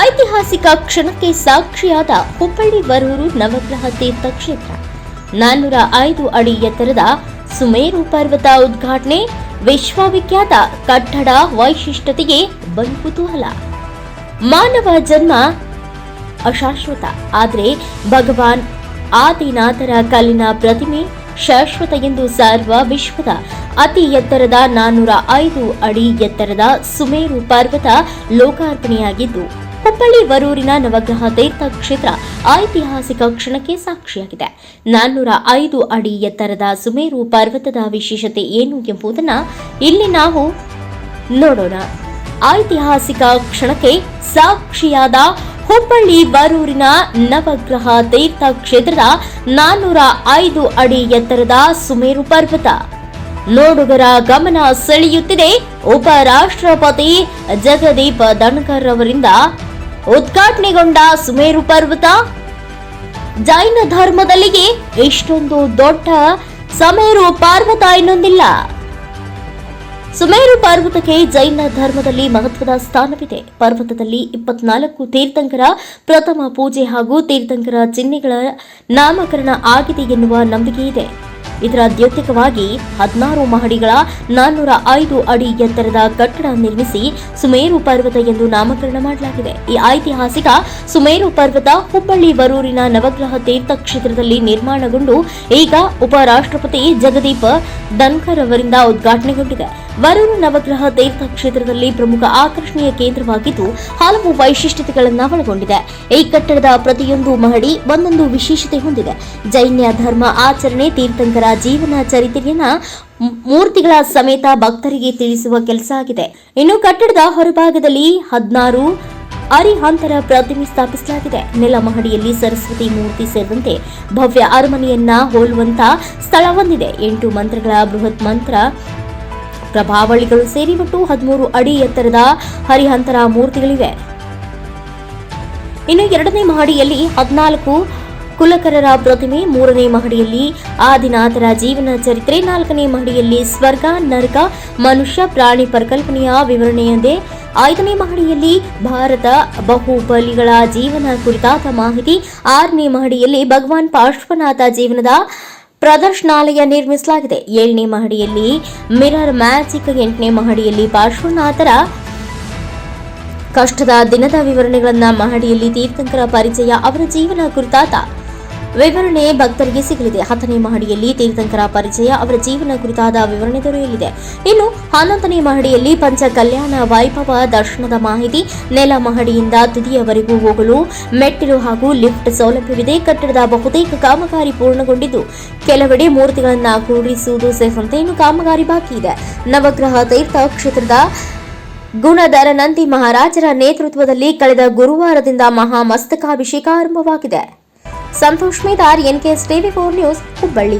ಐತಿಹಾಸಿಕ ಕ್ಷಣಕ್ಕೆ ಸಾಕ್ಷಿಯಾದ ಹುಬ್ಬಳ್ಳಿ ಬರೂರು ನವಗ್ರಹ ತೀರ್ಥ ಕ್ಷೇತ್ರ. ನಾನ್ನೂರ ಐದು ಅಡಿ ಎತ್ತರದ ಸುಮೇರು ಪರ್ವತ ಉದ್ಘಾಟನೆ, ವಿಶ್ವವಿಖ್ಯಾತ ಕಟ್ಟಡ ವೈಶಿಷ್ಟ್ಯತೆಗೆ ಬಲು ಕುತೂಹಲ ಮಾನವ ಜನ್ಮ ಅಶಾಶ್ವತ, ಆದರೆ ಭಗವಾನ್ ಆದಿನಾಥರ ಕಲ್ಲಿನ ಪ್ರತಿಮೆ ಶಾಶ್ವತ ಎಂದು ಸಾರುವ ವಿಶ್ವದ ಅತಿ ಎತ್ತರದ ನಾನ್ನೂರ ಐದು ಅಡಿ ಎತ್ತರದ ಸುಮೇರು ಪರ್ವತ ಲೋಕಾರ್ಪಣೆಯಾಗಿದ್ದು ಹುಬ್ಬಳ್ಳಿ ವರೂರಿನ ನವಗ್ರಹ ತೀರ್ಥ ಕ್ಷೇತ್ರ ಐತಿಹಾಸಿಕ ಕ್ಷಣಕ್ಕೆ ಸಾಕ್ಷಿಯಾಗಿದೆ. ನಾನ್ನೂರ ಐದು ಅಡಿ ಎತ್ತರದ ಸುಮೇರು ಪರ್ವತದ ವಿಶೇಷತೆ ಏನು ಎಂಬುದನ್ನು ಇಲ್ಲಿ ನಾವು ನೋಡೋಣ. ಐತಿಹಾಸಿಕ ಕ್ಷಣಕ್ಕೆ ಸಾಕ್ಷಿಯಾದ ಹುಬ್ಬಳ್ಳಿ ಬರೂರಿನ ನವಗ್ರಹ ತೀರ್ಥ ಕ್ಷೇತ್ರದ ನಾನ್ನೂರ ಐದು ಅಡಿ ಎತ್ತರದ ಸುಮೇರು ಪರ್ವತ. ನೋಡುಗರ ಗಮನ ಸೆಳೆಯುತ್ತಿದೆ ಉಪರಾಷ್ಟ್ರಪತಿ ಜಗದೀಪ್ ಧನ್ಕರ್ ಅವರಿಂದ ಉದ್ಘಾಟನೆಗೊಂಡ ಸುಮೇರು ಪರ್ವತ. ಜೈನ ಧರ್ಮದಲ್ಲಿಗೆ ಇಷ್ಟೊಂದು ದೊಡ್ಡ ಸಮೇರು ಪರ್ವತ ಇನ್ನೊಂದಿಲ್ಲ. ಸುಮೇರು ಪರ್ವತಕ್ಕೆ ಜೈನ ಧರ್ಮದಲ್ಲಿ ಮಹತ್ವದ ಸ್ಥಾನವಿದೆ. ಪರ್ವತದಲ್ಲಿ ಇಪ್ಪತ್ನಾಲ್ಕು ತೀರ್ಥಂಕರ ಪ್ರಥಮ ಪೂಜೆ ಹಾಗೂ ತೀರ್ಥಂಕರ ಚಿಹ್ನೆಗಳ ನಾಮಕರಣ ಆಗಿದೆ ಎನ್ನುವ ನಂಬಿಕೆ ಇದೆ ಇದರ ದ್ಯೋತಕವಾಗಿ ಹದಿನಾರು ಮಹಡಿಗಳ ನಾನ್ನೂರ ಐದು ಅಡಿ ಎತ್ತರದ ಕಟ್ಟಡ ನಿರ್ಮಿಸಿ ಸುಮೇರು ಪರ್ವತ ಎಂದು ನಾಮಕರಣ ಮಾಡಲಾಗಿದೆ. ಈ ಐತಿಹಾಸಿಕ ಸುಮೇರು ಪರ್ವತ ಹುಬ್ಬಳ್ಳಿ ಬರೂರಿನ ನವಗ್ರಹ ತೀರ್ಥ ಕ್ಷೇತ್ರದಲ್ಲಿ ನಿರ್ಮಾಣಗೊಂಡು ಈಗ ಉಪರಾಷ್ಟ್ರಪತಿ ಜಗದೀಪ್ ಧನ್ಕರ್ ಅವರಿಂದ ಉದ್ಘಾಟನೆಗೊಂಡಿದೆ. ವರೂರು ನವಗ್ರಹ ದೇವತಾ ಕ್ಷೇತ್ರದಲ್ಲಿ ಪ್ರಮುಖ ಆಕರ್ಷಣೀಯ ಕೇಂದ್ರವಾಗಿದ್ದು, ಹಲವು ವೈಶಿಷ್ಟ್ಯತೆಗಳನ್ನು ಒಳಗೊಂಡಿದೆ ಈ ಕಟ್ಟಡದ ಪ್ರತಿಯೊಂದು ಮಹಡಿ ಒಂದೊಂದು ವಿಶೇಷತೆ ಹೊಂದಿದೆ. ಜೈನ ಧರ್ಮ ಆಚರಣೆ, ತೀರ್ಥಂಕರ ಜೀವನ ಚರಿತ್ರೆಯನ್ನ ಮೂರ್ತಿಗಳ ಸಮೇತ ಭಕ್ತರಿಗೆ ತಿಳಿಸುವ ಕೆಲಸ ಆಗಿದೆ. ಇನ್ನು ಕಟ್ಟಡದ ಹೊರಭಾಗದಲ್ಲಿ ಹದಿನಾರು ಅರಿಹಂತರ ಪ್ರತಿಮೆ ಸ್ಥಾಪಿಸಲಾಗಿದೆ. ನೆಲ ಮಹಡಿಯಲ್ಲಿ ಸರಸ್ವತಿ ಮೂರ್ತಿ ಸೇರಿದಂತೆ ಭವ್ಯ ಅರಮನೆಯನ್ನ ಹೋಲುವಂತ ಸ್ಥಳ ಹೊಂದಿದೆ. ಎಂಟು ಮಂತ್ರಗಳ ಬೃಹತ್ ಮಂತ್ರ ಪ್ರಭಾವಳಿಗಳು ಸೇರಿ ಒಟ್ಟು ಹದಿಮೂರು ಅಡಿ ಎತ್ತರದ ಹರಿಹಂತರ ಮೂರ್ತಿಗಳಿವೆ. ಇನ್ನು ಎರಡನೇ ಮಹಡಿಯಲ್ಲಿ ಹದಿನಾಲ್ಕು ಕುಲಕರರ ಪ್ರತಿಮೆ, ಮೂರನೇ ಮಹಡಿಯಲ್ಲಿ ಆದಿನಾಥರ ಜೀವನ ಚರಿತ್ರೆ, ನಾಲ್ಕನೇ ಮಹಡಿಯಲ್ಲಿ ಸ್ವರ್ಗ ನರಕ ಮನುಷ್ಯ, ಪ್ರಾಣಿ ಪರಿಕಲ್ಪನೆಯ ವಿವರಣೆಯಂತೆ ಐದನೇ ಮಹಡಿಯಲ್ಲಿ ಭಾರತ ಬಹುಬಲಿಗಳ ಜೀವನ ಕುರಿತಾದ ಮಾಹಿತಿ, ಆರನೇ ಮಹಡಿಯಲ್ಲಿ ಭಗವಾನ್ ಪಾರ್ಶ್ವನಾಥ ಜೀವನದ ಪ್ರದರ್ಶನಾಲಯ ನಿರ್ಮಿಸಲಾಗಿದೆ. ಏಳನೇ ಮಹಡಿಯಲ್ಲಿ ಮಿರರ್ ಮ್ಯಾಜಿಕ್ ಎಂಟನೇ ಮಹಡಿಯಲ್ಲಿ ಪಾರ್ಶ್ವನಾಥರ ಕಷ್ಟದ ದಿನದ ವಿವರಣೆಗಳನ್ನ ಮಹಡಿಯಲ್ಲಿ ತೀರ್ಥಂಕರ ಪರಿಚಯ ಅವರ ಜೀವನ ಕುರಿತಾದ ವಿವರಣೆ ಭಕ್ತರಿಗೆ ಸಿಗಲಿದೆ. ಹತ್ತನೇ ಮಹಡಿಯಲ್ಲಿ ತೀರ್ಥಂಕರ ಪರಿಚಯ, ಅವರ ಜೀವನ ಕುರಿತಾದ ವಿವರಣೆ ದೊರೆಯಲಿದೆ. ಇನ್ನು ಹನ್ನೊಂದನೇ ಮಹಡಿಯಲ್ಲಿ ಪಂಚ ಕಲ್ಯಾಣ ವೈಭವ ದರ್ಶನದ ಮಾಹಿತಿ, ನೆಲ ಮಹಡಿಯಿಂದ ತುದಿಯವರೆಗೂ ಹೋಗಲು ಮೆಟ್ಟಿಲು ಹಾಗೂ ಲಿಫ್ಟ್ ಸೌಲಭ್ಯವಿದೆ. ಕಟ್ಟಡದ ಬಹುತೇಕ ಕಾಮಗಾರಿ ಪೂರ್ಣಗೊಂಡಿದ್ದು, ಕೆಲವೆಡೆ ಮೂರ್ತಿಗಳನ್ನು ಕೂಡಿಸುವುದು ಸೇರಿದಂತೆ ಇನ್ನು ಕಾಮಗಾರಿ ಬಾಕಿ ಇದೆ. ನವಗ್ರಹ ತೀರ್ಥ ಕ್ಷೇತ್ರದ ಗುಣಧರ ನಂದಿ ಮಹಾರಾಜರ ನೇತೃತ್ವದಲ್ಲಿ ಕಳೆದ ಗುರುವಾರದಿಂದ ಮಹಾಮಸ್ತಕಾಭಿಷೇಕ ಆರಂಭವಾಗಿದೆ. Santosh Medar NKS TV four news Hubballi